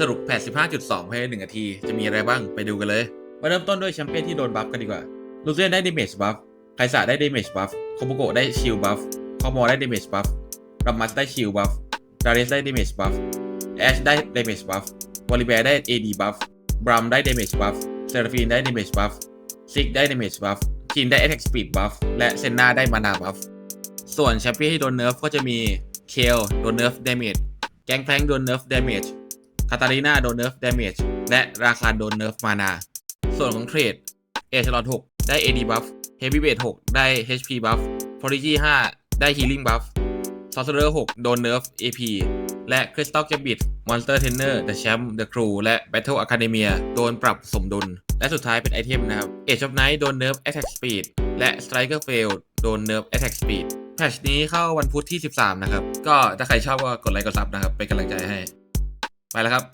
สรุป 85.2 ภายใน1นาที จะมีอะไรบ้างไปดูกันเลย มาเริ่มต้นด้วยแชมเปี้ยนที่โดนบัฟกันดีกว่า ลูเซียนได้ damage buff ไคซ่าได้ damage buff โคโมโกะได้ shield buff คอมอได้ damage buff รัมมัสได้ shield buff ดาริสได้ damage buff แอชได้ damage buff วอลิเบร์ได้ AD buff บรัมได้ damage buff เซราฟีนได้ damage buff ซิกได้ damage buff จีนได้ attack speed buff และเซนนาได้ mana buff ส่วนแชมเปี้ยนที่โดนเนิร์ฟก็จะมีเคลโดนเนิร์ฟ damage แกงแพลงโดนเนิร์ฟ damage คาตาลีนาโดนเนิร์ฟดาเมจและราคาโดนเนิร์ฟมานา ส่วนของเทรดเอชลอต6ได้ AD buff เฮฟวี่เบท6ได้ HP buff พอริจี5ได้ Healing buff ซอสเซอร์6โดนเนิร์ฟ AP และคริสตัลแกบิดมอนสเตอร์เทนเนอร์เดอะแชมป์เดอะครูและ Battle Academia โดนปรับสมดุล และสุดท้ายเป็นไอเทมนะครับ Age of Night โดนเนิร์ฟ Attack Speed และ Striker Fail โดนเนิร์ฟ Attack Speed แพทช์นี้เข้าวันพุธที่ 13 นะครับ ก็ถ้าใครชอบก็กดไลค์กดซับนะครับ เป็นกำลังใจให้ ไปแล้วครับ